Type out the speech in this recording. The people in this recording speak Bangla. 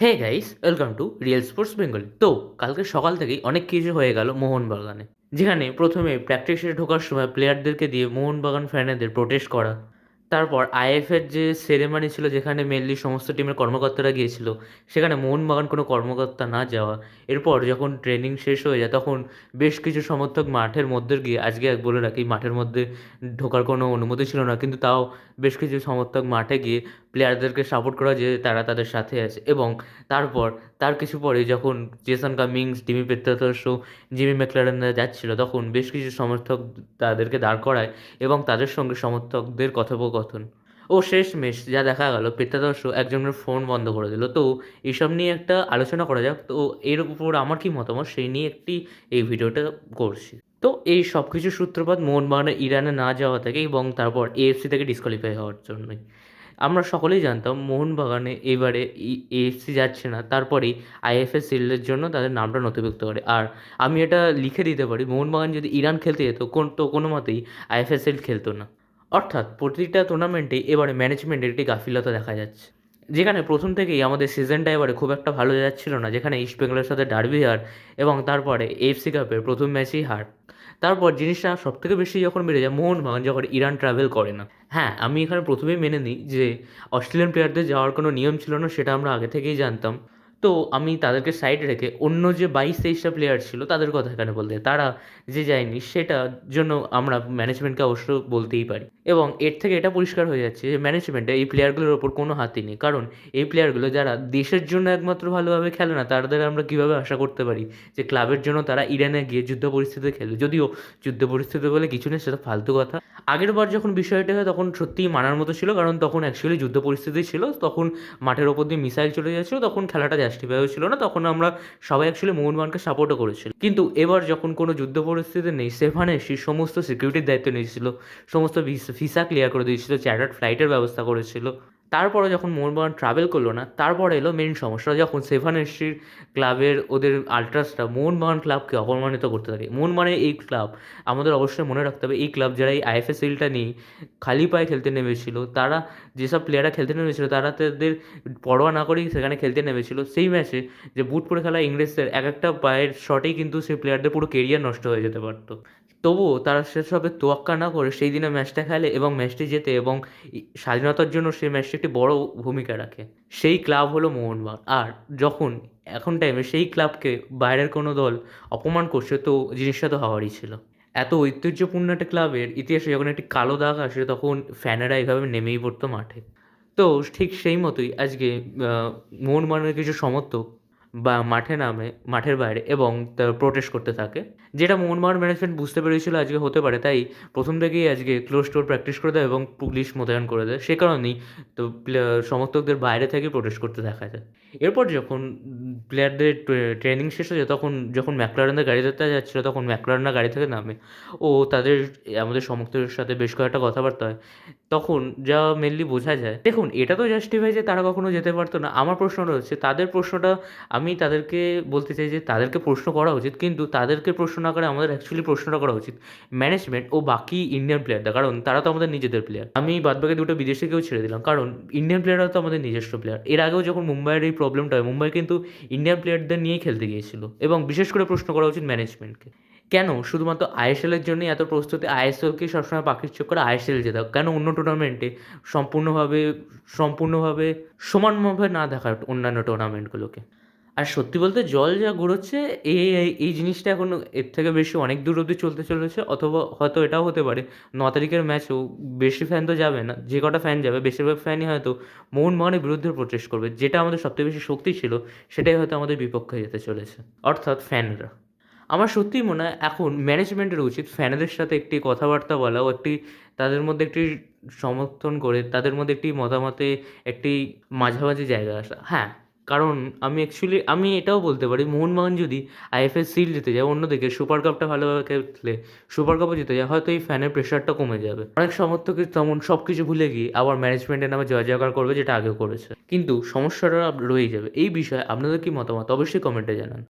Hey guys welcome to real sports Bengali তো, কালকে সকাল থেকেই অনেক কিছু হয়ে গেল মোহনবাগানে, যেখানে প্রথমে প্র্যাকটিসে ঢোকার সময় প্লেয়ারদেরকে দিয়ে মোহনবাগান ফ্যানেদের প্রোটেস্ট করা। তারপর আইএফের যে সেরেমানি ছিল, যেখানে মেনলি সমস্ত টিমের কর্মকর্তারা গিয়েছিল, সেখানে মোহনবাগান কোনো কর্মকর্তা না যাওয়া। এরপর যখন ট্রেনিং শেষ হয়ে যায়, তখন বেশ কিছু সমর্থক মাঠের মধ্যে গিয়ে, আজকে এক বলে রাখি, মাঠের মধ্যে ঢোকার কোনো অনুমতি ছিল না, কিন্তু তাও বেশ কিছু সমর্থক মাঠে গিয়ে প্লেয়ারদেরকে সাপোর্ট করা যে তারা তাদের সাথে আছে। এবং তারপর, তার কিছু পরে যখন Jason Cummings Dimi Petratos Jimmy ম্যাকলারেনরা যাচ্ছিল, তখন বেশ কিছু সমর্থক তাদেরকে দাঁড় করায় এবং তাদের সঙ্গে সমর্থকদের কথোপকথন। ও শেষমেশ যা দেখা গেল পেত্রাদর্শ একজনের ফোন বন্ধ করে দিল। তো এইসব নিয়ে একটা আলোচনা করা যাক। তো এর উপর আমার কি মতামত? সেই নিয়ে একটি এই ভিডিওটা করছি। তো এই সব কিছু সূত্রপাত মোহনবাগানের ইরানে না যাওয়া থেকে এবং তারপর এএফসি থেকে ডিসকোয়ালিফাই হওয়ার জন্যই। আমরা সকলেই জানতাম মোহনবাগানে এবারে এএফসি যাচ্ছে না তারপরেই আইএফএ শিল্ডের জন্য তাদের নামটা নথিভুক্ত করে। আর আমি এটা লিখে দিতে পারি, মোহনবাগান যদি ইরান খেলতে যেত, কোন, তো কোনো মতেই আইএফএ শিল্ড খেলতো না। অর্থাৎ প্রতিটা টুর্নামেন্টে এবারে ম্যানেজমেন্টের একটি গাফিলতা দেখা যাচ্ছে। যেখানে প্রথম থেকেই আমাদের সিজনটা এবারে খুব একটা ভালো যাচ্ছিল না, যেখানে ইস্ট বেঙ্গলের সাথে ডার্বি হার এবং তারপরে এফসি কাপের প্রথম ম্যাচেই হার। তারপর জিনিসটা সব থেকে বেশি যখন বেড়ে যায় মোহনবাগান যখন ইরান ট্রাভেল করে না। হ্যাঁ আমি এখানে প্রথমেই মেনে নিই যে, অস্ট্রেলিয়ান প্লেয়ারদের যাওয়ার কোনো নিয়ম ছিল না, সেটা আমরা আগে থেকেই জানতাম। তো আমি তাদেরকে সাইড রেখে অন্য যে বাইশ তেইশটা প্লেয়ার ছিল, তাদের কথা এখানে বলতে তারা যে যায়নি, সেটার জন্য আমরা ম্যানেজমেন্টকে অবশ্য বলতেই পারি। এবং এর থেকে এটা পরিষ্কার হয়ে যাচ্ছে যে ম্যানেজমেন্টে এই প্লেয়ারগুলোর ওপর কোনো হাতই নেই। কারণ এই প্লেয়ারগুলো যারা দেশের জন্য একমাত্র ভালোভাবে খেলে না, তাদের আমরা কীভাবে আশা করতে পারি যে ক্লাবের জন্য তারা ইরানে গিয়ে যুদ্ধ পরিস্থিতিতে খেলবে? যদিও যুদ্ধ পরিস্থিতি বলে কিছু নেই, সেটা ফালতু কথা। আগের বার যখন বিষয়টা হয়, তখন সত্যিই মানার মতো ছিল। কারণ তখন অ্যাকচুয়ালি যুদ্ধ পরিস্থিতি ছিল, তখন মাঠের ওপর দিয়ে মিসাইল চলে যাচ্ছিল, তখন খেলাটা জাস্টিফাইও ছিল না। তখন আমরা সবাই অ্যাকচুয়ালি মোহনবাগানকে সাপোর্টও করেছিল কিন্তু এবার যখন কোনো যুদ্ধ পরিস্থিতি নেই সেখানে সেই সমস্ত সিকিউরিটির দায়িত্ব নিয়েছিল, সমস্ত ভিসা ক্লিয়ার করে দিয়েছিল চ্যাটার্ড ফ্লাইটের ব্যবস্থা করেছিল। তারপরে যখন মোহনবাগান ট্রাভেল করল না, তারপরে এলো মেন সমস্যা, যখন সেভেন এসটির ক্লাবের ওদের আলট্রাসটা মোহনবাগান ক্লাবকে অপমানিত করতে থাকে। মোহনবাগানের এই ক্লাব আমাদের অবশ্যই মনে রাখতে হবে, এই ক্লাব যারা এই আইএফএসএলটা নিয়ে খালি পায়ে খেলতে নেমেছিল, তারা যেসব প্লেয়াররা খেলতে নেমেছিল, তারা তাদের পরোয়া না করেই সেখানে খেলতে নেমেছিল। সেই ম্যাচে যে বুট পরে খেলা ইংরেজদের, এক একটা পায়ের শটেই কিন্তু সেই প্লেয়ারদের পুরো কেরিয়ার নষ্ট হয়ে যেতে পারতো। তবুও তারা সেসবের তোয়াক্কা না করে সেই দিনে ম্যাচটা খেলে এবং ম্যাচটি জেতে এবং স্বাধীনতার জন্য সেই ম্যাচটি একটি বড় ভূমিকা রাখে। সেই ক্লাব হলো মোহনবাগান। আর যখন এখন টাইমে সেই ক্লাবকে বাইরের কোনো দল অপমান করছে, তো জিনিসটা তো হওয়ারই ছিল। এত ঐতিহ্যপূর্ণ একটা ক্লাবের ইতিহাসে যখন একটি কালো দাগ আসে, তখন ফ্যানেরা এইভাবে নেমেই পড়তো মাঠে। তো ঠিক সেই মতোই আজকে মোহনবাগানের কিছু সমর্থক বা মাঠে নামে, মাঠের বাইরে এবং প্রোটেস্ট করতে থাকে। যেটা মোহনবাগান ম্যানেজমেন্ট বুঝতে পেরেছিল আজকে হতে পারে, তাই প্রথম থেকেই আজকে ক্লোজ টোর প্র্যাকটিস করে দেয় এবং পুলিশ মোতায়েন করে দেয়। সে কারণেই তো সমর্থকদের বাইরে থেকে প্রোটেস্ট করতে দেখা যায়। এরপর যখন প্লেয়ারদের ট্রেনিং শেষ হয়ে যায়, তখন যখন ম্যাকলারেনদের গাড়ি ধরতে যাচ্ছিল তখন ম্যাকলারেনরা গাড়ি থেকে নামে। ও তাদের, আমাদের সমর্থকের সাথে বেশ কয়েকটা কথাবার্তা হয়। তখন যা মেনলি বোঝা যায়, দেখুন, এটা তো জাস্টিফাই যে তারা কখনো যেতে পারতো না। আমার প্রশ্নটা হচ্ছে তাদের প্রশ্নটা আমি তাদেরকে বলতে চাই যে তাদেরকে প্রশ্ন করা উচিত, কিন্তু তাদেরকে প্রশ্ন না করে আমাদের অ্যাকচুয়ালি প্রশ্নটা করা উচিত। ম্যানেজমেন্ট ও বাকি ইন্ডিয়ান প্লেয়ারদের কারণ তারা তো আমাদের নিজেদের প্লেয়ার আমি বাদবাকি দুটো বিদেশিকেও ছেড়ে দিলাম, কারণ ইন্ডিয়ান প্লেয়াররা তো আমাদের নিজস্ব প্লেয়ার এর আগেও যখন মুম্বাইয়ের এই প্রবলেমটা হয়, মুম্বাই কিন্তু ইন্ডিয়ান প্লেয়ারদের নিয়েই খেলতে গিয়েছিল। এবং বিশেষ করে প্রশ্ন করা উচিত ম্যানেজমেন্টকে কেন? শুধুমাত্র আইএসএলের জন্যই এত প্রস্তুতি আইএসএলকে সবসময় পাখির চোখ করে আইএসএল যেতে কেন অন্য টুর্নামেন্টে সম্পূর্ণভাবে সম্পূর্ণভাবে সমানভাবে না দেখার অন্যান্য টুর্নামেন্টগুলোকে আর সত্যি বলতে জল যা গড়োচ্ছে এই এই জিনিসটা এখন এর থেকে বেশি অনেক দূর অবধি চলতে চলেছে, অথবা হয়তো এটাও হতে পারে। ন তারিখের ম্যাচেও বেশি ফ্যান তো যাবে না, যে কটা ফ্যান যাবে, বেশিরভাগ ফ্যানই হয়তো মোহনবাগানের বিরুদ্ধে প্রচেষ্ট করবে, যেটা আমাদের সবথেকে বেশি শক্তি ছিল, সেটাই হয়তো আমাদের বিপক্ষে যেতে চলেছে, অর্থাৎ ফ্যানরা আমার সত্যিই মনে হয় এখন ম্যানেজমেন্টের উচিত ফ্যানেদের সাথে একটি কথাবার্তা বলা, ও একটি তাদের মধ্যে একটি সমর্থন করে, তাদের মধ্যে একটি মতামতে একটি মাঝামাঝি জায়গা আসা। হ্যাঁ কারণ আমি অ্যাকচুয়ালি আমি এটাও বলতে পারি, মোহনবাগান যদি আইএফএস সিল জিতে যায়, অন্যদিকে সুপার কাপটা ভালোভাবে খেলে সুপার কাপও জিতে যায়, হয়তো এই ফ্যানের প্রেশারটা কমে যাবে। অনেক সমর্থকের তেমন সব কিছু ভুলে গিয়ে আবার ম্যানেজমেন্টের নামে জয় জয়কার করবে, যেটা আগেও করেছে। কিন্তু সমস্যাটা রয়েই যাবে। এই বিষয়ে আপনাদের কি মতামত? অবশ্যই কমেন্টে জানান।